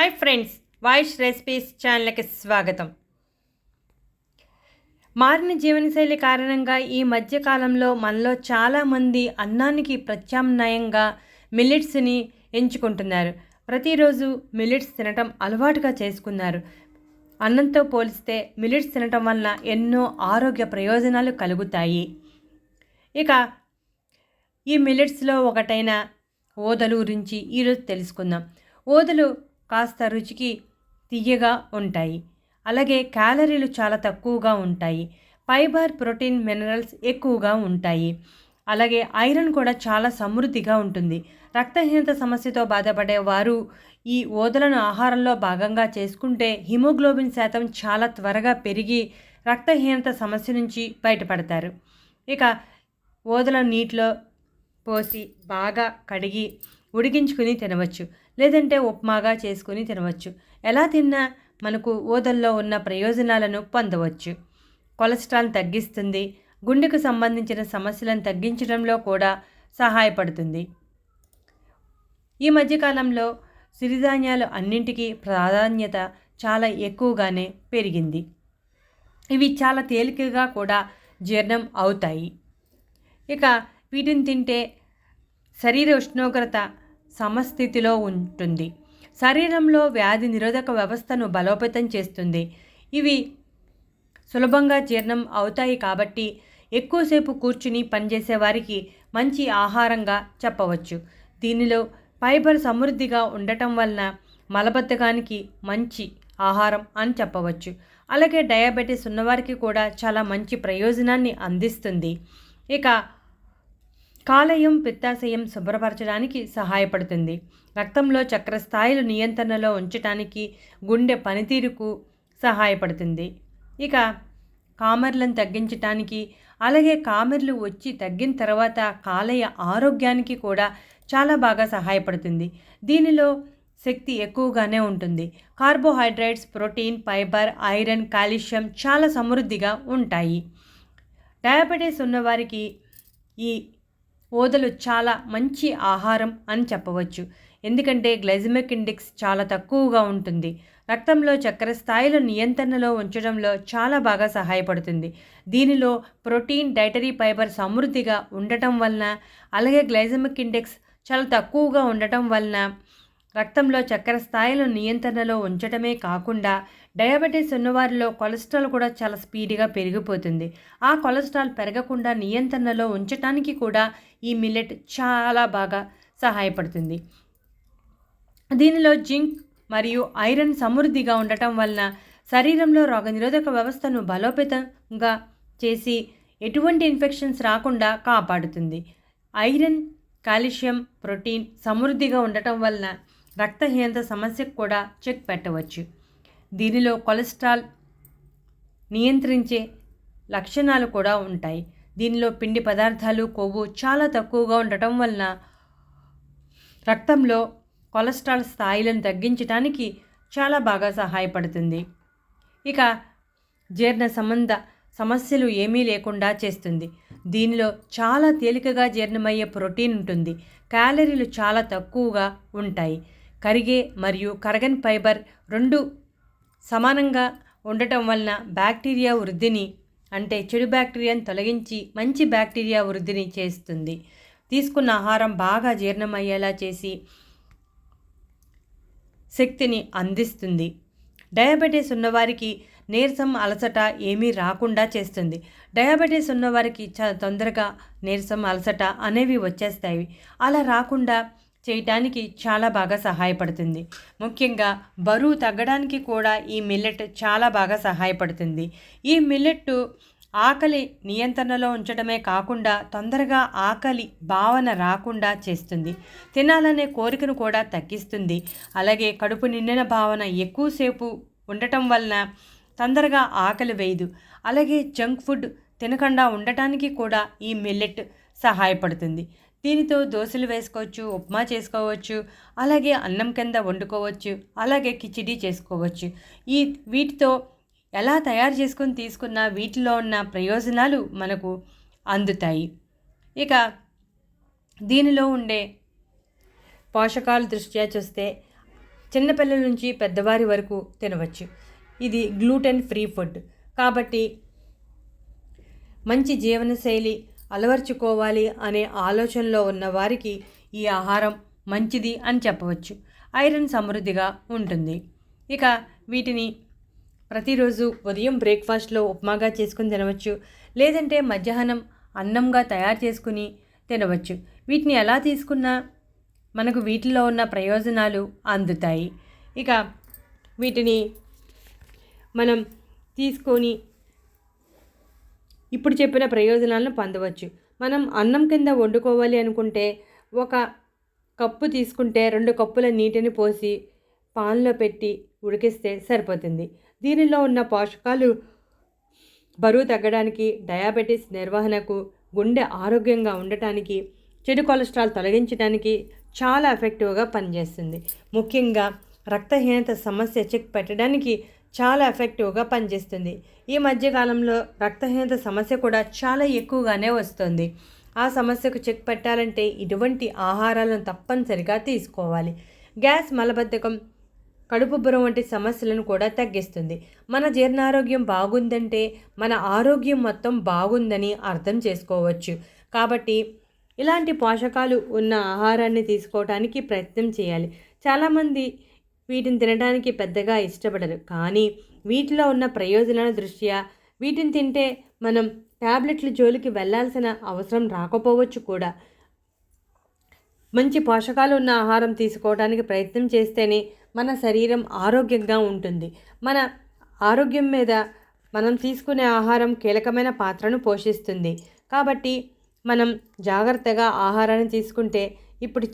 Hi friends voice recipes ఛానల్కి స్వాగతం. మారిన జీవనశైలి కారణంగా ఈ మధ్యకాలంలో మనలో చాలామంది అన్నానికి ప్రత్యామ్నాయంగా మిల్లెట్స్ని ఎంచుకుంటున్నారు. ప్రతిరోజు మిల్లెట్స్ తినటం అలవాటుగా చేసుకున్నారు. అన్నంతో పోలిస్తే మిల్లెట్స్ తినటం వలన ఎన్నో ఆరోగ్య ప్రయోజనాలు కలుగుతాయి. ఇక ఈ మిల్లెట్స్లో ఒకటైన ఓదలు గురించి ఈరోజు తెలుసుకుందాం. ఓదలు కాస్త రుచికి తీయగా ఉంటాయి. అలాగే క్యాలరీలు చాలా తక్కువగా ఉంటాయి. ఫైబర్ ప్రోటీన్ మినరల్స్ ఎక్కువగా ఉంటాయి. అలాగే ఐరన్ కూడా చాలా సమృద్ధిగా ఉంటుంది. రక్తహీనత సమస్యతో బాధపడే వారు ఈ ఓదలను ఆహారంలో భాగంగా చేసుకుంటే హిమోగ్లోబిన్ శాతం చాలా త్వరగా పెరిగి రక్తహీనత సమస్య నుంచి బయటపడతారు. ఇక ఓదలను నీటిలో పోసి బాగా కడిగి ఉడికించుకుని తినవచ్చు. లేదంటే ఉప్మాగా చేసుకుని తినవచ్చు. ఎలా తిన్నా మనకు ఓదల్లో ఉన్న ప్రయోజనాలను పొందవచ్చు. కొలెస్ట్రాల్ తగ్గిస్తుంది. గుండెకు సంబంధించిన సమస్యలను తగ్గించడంలో కూడా సహాయపడుతుంది. ఈ మధ్యకాలంలో సిరిధాన్యాలు అన్నింటికీ ప్రాధాన్యత చాలా ఎక్కువగానే పెరిగింది. ఇవి చాలా తేలికగా కూడా జీర్ణం అవుతాయి. ఇక వీటిని తింటే శరీర ఉష్ణోగ్రత సమస్థితిలో ఉంటుంది. శరీరంలో వ్యాధి నిరోధక వ్యవస్థను బలోపేతం చేస్తుంది. ఇవి సులభంగా జీర్ణం అవుతాయి కాబట్టి ఎక్కువసేపు కూర్చుని పనిచేసే వారికి మంచి ఆహారంగా చెప్పవచ్చు. దీనిలో ఫైబర్ సమృద్ధిగా ఉండటం వలన మలబద్ధకానికి మంచి ఆహారం అని చెప్పవచ్చు. అలాగే డయాబెటీస్ ఉన్నవారికి కూడా చాలా మంచి ప్రయోజనాన్ని అందిస్తుంది. ఇక కాలేయం పిత్తాశయం శుభ్రపరచడానికి సహాయపడుతుంది. రక్తంలో చక్కెర స్థాయిలు నియంత్రణలో ఉంచడానికి గుండె పనితీరుకు సహాయపడుతుంది. ఇక కామెర్లను తగ్గించటానికి అలాగే కామెర్లు వచ్చి తగ్గిన తర్వాత కాలేయ ఆరోగ్యానికి కూడా చాలా బాగా సహాయపడుతుంది. దీనిలో శక్తి ఎక్కువగానే ఉంటుంది. Carbohydrates protein fibre iron calcium చాలా సమృద్ధిగా ఉంటాయి. డయాబెటీస్ ఉన్నవారికి ఈ ఓదలు చాలా మంచి ఆహారం అని చెప్పవచ్చు. ఎందుకంటే గ్లైజమిక్ ఇండెక్స్ చాలా తక్కువగా ఉంటుంది. రక్తంలో చక్కెర స్థాయిలు నియంత్రణలో ఉంచడంలో చాలా బాగా సహాయపడుతుంది. దీనిలో ప్రోటీన్ డైటరీ ఫైబర్ సమృద్ధిగా ఉండటం వలన అలాగే గ్లైజమిక్ ఇండెక్స్ చాలా తక్కువగా ఉండటం వలన రక్తంలో చక్కెర స్థాయిలు నియంత్రణలో ఉంచడమే కాకుండా డయాబెటీస్ ఉన్నవారిలో కొలెస్ట్రాల్ కూడా చాలా స్పీడ్గా పెరిగిపోతుంది. ఆ కొలెస్ట్రాల్ పెరగకుండా నియంత్రణలో ఉంచటానికి కూడా ఈ మిల్లెట్ చాలా బాగా సహాయపడుతుంది. దీనిలో జింక్ మరియు ఐరన్ సమృద్ధిగా ఉండటం వలన శరీరంలో రోగనిరోధక వ్యవస్థను బలోపేతంగా చేసి ఎటువంటి ఇన్ఫెక్షన్స్ రాకుండా కాపాడుతుంది. ఐరన్ కాల్షియం ప్రోటీన్ సమృద్ధిగా ఉండటం వలన రక్తహీనత సమస్యకు కూడా చెక్ పెట్టవచ్చు. దీనిలో కొలెస్ట్రాల్ నియంత్రించే లక్షణాలు కూడా ఉంటాయి. దీనిలో పిండి పదార్థాలు కొవ్వు చాలా తక్కువగా ఉండటం వలన రక్తంలో కొలెస్ట్రాల్ స్థాయిలను తగ్గించడానికి చాలా బాగా సహాయపడుతుంది. ఇక జీర్ణ సంబంధ సమస్యలు ఏమీ లేకుండా చేస్తుంది. దీనిలో చాలా తేలికగా జీర్ణమయ్యే ప్రోటీన్ ఉంటుంది. క్యాలరీలు చాలా తక్కువగా ఉంటాయి. కరిగే మరియు కరగన్ ఫైబర్ రెండు సమానంగా ఉండటం వలన బ్యాక్టీరియా వృద్ధిని అంటే చెడు బ్యాక్టీరియాను తొలగించి మంచి బ్యాక్టీరియా వృద్ధిని చేస్తుంది. తీసుకున్న ఆహారం బాగా జీర్ణమయ్యేలా చేసి శక్తిని అందిస్తుంది. డయాబెటీస్ ఉన్నవారికి నీరసం అలసట ఏమీ రాకుండా చేస్తుంది. డయాబెటీస్ ఉన్నవారికి చాలా తొందరగా నీరసం అలసట అనేవి వచ్చేస్తాయి. అలా రాకుండా చేయటానికి చాలా బాగా సహాయపడుతుంది. ముఖ్యంగా బరువు తగ్గడానికి కూడా ఈ మిల్లెట్ చాలా బాగా సహాయపడుతుంది. ఈ మిల్లెట్ ఆకలి నియంత్రణలో ఉంచడమే కాకుండా తొందరగా ఆకలి భావన రాకుండా చేస్తుంది. తినాలనే కోరికను కూడా తగ్గిస్తుంది. అలాగే కడుపు నిండిన భావన ఎక్కువసేపు ఉండటం వలన తొందరగా ఆకలి వేయదు. అలాగే జంక్ ఫుడ్ తినకుండా ఉండటానికి కూడా ఈ మిల్లెట్ సహాయపడుతుంది. దీనితో దోశలు వేసుకోవచ్చు ఉప్మా చేసుకోవచ్చు అలాగే అన్నం కింద వండుకోవచ్చు అలాగే కిచిడి చేసుకోవచ్చు. ఈ వీటితో ఎలా తయారు చేసుకొని తీసుకున్న వీటిలో ఉన్న ప్రయోజనాలు మనకు అందుతాయి. ఇక దీనిలో ఉండే పోషకాల దృష్ట్యా చూస్తే చిన్నపిల్లల నుంచి పెద్దవారి వరకు తినవచ్చు. ఇది గ్లూటెన్ ఫ్రీ ఫుడ్. కాబట్టి మంచి జీవనశైలి అలవర్చుకోవాలి అనే ఆలోచనలో ఉన్న వారికి ఈ ఆహారం మంచిది అని చెప్పవచ్చు. ఐరన్ సమృద్ధిగా ఉంటుంది. ఇక వీటిని ప్రతిరోజు ఉదయం బ్రేక్ఫాస్ట్లో ఉప్మాగా చేసుకుని తినవచ్చు. లేదంటే మధ్యాహ్నం అన్నంగా తయారు చేసుకుని తినవచ్చు. వీటిని ఎలా తీసుకున్నా మనకు వీటిలో ఉన్న ప్రయోజనాలు అందుతాయి. ఇక వీటిని మనం తీసుకొని ఇప్పుడు చెప్పిన ప్రయోజనాలను పొందవచ్చు. మనం అన్నం కింద వండుకోవాలి అనుకుంటే ఒక కప్పు తీసుకుంటే రెండు కప్పుల నీటిని పోసి పాన్లో పెట్టి ఉడికిస్తే సరిపోతుంది. దీనిలో ఉన్న పోషకాలు బరువు తగ్గడానికి డయాబెటీస్ నిర్వహణకు గుండె ఆరోగ్యంగా ఉండటానికి చెడు కొలెస్ట్రాల్ తొలగించడానికి చాలా ఎఫెక్టివ్గా పనిచేస్తుంది. ముఖ్యంగా రక్తహీనత సమస్య చెక్ పెట్టడానికి చాలా ఎఫెక్టివ్గా పనిచేస్తుంది. ఈ మధ్యకాలంలో రక్తహీనత సమస్య కూడా చాలా ఎక్కువగానే వస్తుంది. ఆ సమస్యకు చెక్ పెట్టాలంటే ఇటువంటి ఆహారాలను తప్పనిసరిగా తీసుకోవాలి. గ్యాస్ మలబద్ధకం కడుపు బురం వంటి సమస్యలను కూడా తగ్గిస్తుంది. మన జీర్ణారోగ్యం బాగుందంటే మన ఆరోగ్యం మొత్తం బాగుందని అర్థం చేసుకోవచ్చు. కాబట్టి ఇలాంటి పోషకాలు ఉన్న ఆహారాన్ని తీసుకోవడానికి ప్రయత్నం చేయాలి. చాలామంది వీటిని తినడానికి పెద్దగా ఇష్టపడరు. కానీ వీటిలో ఉన్న ప్రయోజనాల దృష్ట్యా వీటిని తింటే మనం ట్యాబ్లెట్ల జోలికి వెళ్ళాల్సిన అవసరం రాకపోవచ్చు కూడా. మంచి పోషకాలు ఉన్న ఆహారం తీసుకోవడానికి ప్రయత్నం చేస్తేనే మన శరీరం ఆరోగ్యంగా ఉంటుంది. మన ఆరోగ్యం మీద మనం తీసుకునే ఆహారం కీలకమైన పాత్రను పోషిస్తుంది. కాబట్టి మనం జాగ్రత్తగా ఆహారాన్ని తీసుకుంటే ఇప్పుడు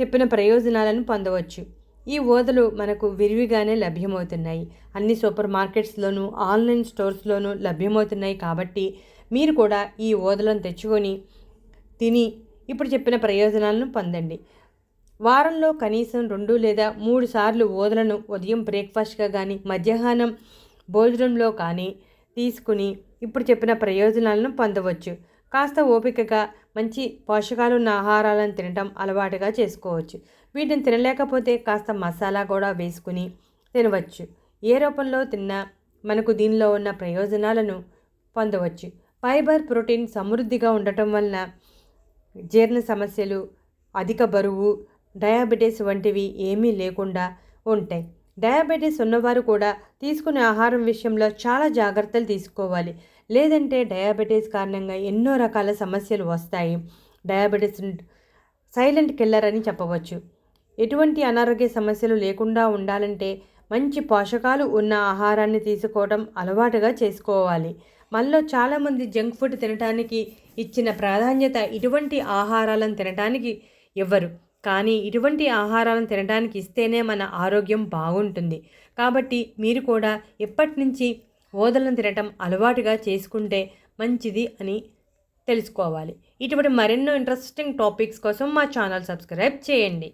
చెప్పిన ప్రయోజనాలను పొందవచ్చు. ఈ ఓదలు మనకు విరివిగానే లభ్యమవుతున్నాయి. అన్ని సూపర్ మార్కెట్స్లోనూ ఆన్లైన్ స్టోర్స్లోనూ లభ్యమవుతున్నాయి కాబట్టి మీరు కూడా ఈ ఓదలను తెచ్చుకొని తిని ఇప్పుడు చెప్పిన ప్రయోజనాలను పొందండి. వారంలో కనీసం రెండు లేదా మూడు సార్లు ఓదలను ఉదయం బ్రేక్ఫాస్ట్గా కానీ మధ్యాహ్నం భోజనంలో కానీ తీసుకుని ఇప్పుడు చెప్పిన ప్రయోజనాలను పొందవచ్చు. కాస్త ఓపికగా మంచి పోషకాలున్న ఆహారాలను తినటం అలవాటుగా చేసుకోవచ్చు. వీటిని తినలేకపోతే కాస్త మసాలా కూడా వేసుకుని తినవచ్చు. ఏ రూపంలో తిన్నా మనకు దీనిలో ఉన్న ప్రయోజనాలను పొందవచ్చు. ఫైబర్ ప్రోటీన్ సమృద్ధిగా ఉండటం వలన జీర్ణ సమస్యలు అధిక బరువు డయాబెటీస్ వంటివి ఏమీ లేకుండా ఉంటాయి. డయాబెటీస్ ఉన్నవారు కూడా తీసుకునే ఆహారం విషయంలో చాలా జాగ్రత్తలు తీసుకోవాలి. లేదంటే డయాబెటీస్ కారణంగా ఎన్నో రకాల సమస్యలు వస్తాయి. డయాబెటీస్ సైలెంట్ కిల్లర్ అని చెప్పవచ్చు. ఎటువంటి అనారోగ్య సమస్యలు లేకుండా ఉండాలంటే మంచి పోషకాలు ఉన్న ఆహారాన్ని తీసుకోవడం అలవాటుగా చేసుకోవాలి. మనలో చాలామంది జంక్ ఫుడ్ తినడానికి ఇచ్చిన ప్రాధాన్యత ఇటువంటి ఆహారాలను తినడానికి ఇవ్వరు. కానీ ఇటువంటి ఆహారాలను తినడానికి ఇస్తేనే మన ఆరోగ్యం బాగుంటుంది. కాబట్టి మీరు కూడా ఎప్పటి నుంచి ఓదలను తినటం అలవాటుగా చేసుకుంటే మంచిది అని తెలుసుకోవాలి. ఇటువంటి మరెన్నో ఇంట్రెస్టింగ్ టాపిక్స్ కోసం మా ఛానల్ సబ్స్క్రైబ్ చేయండి.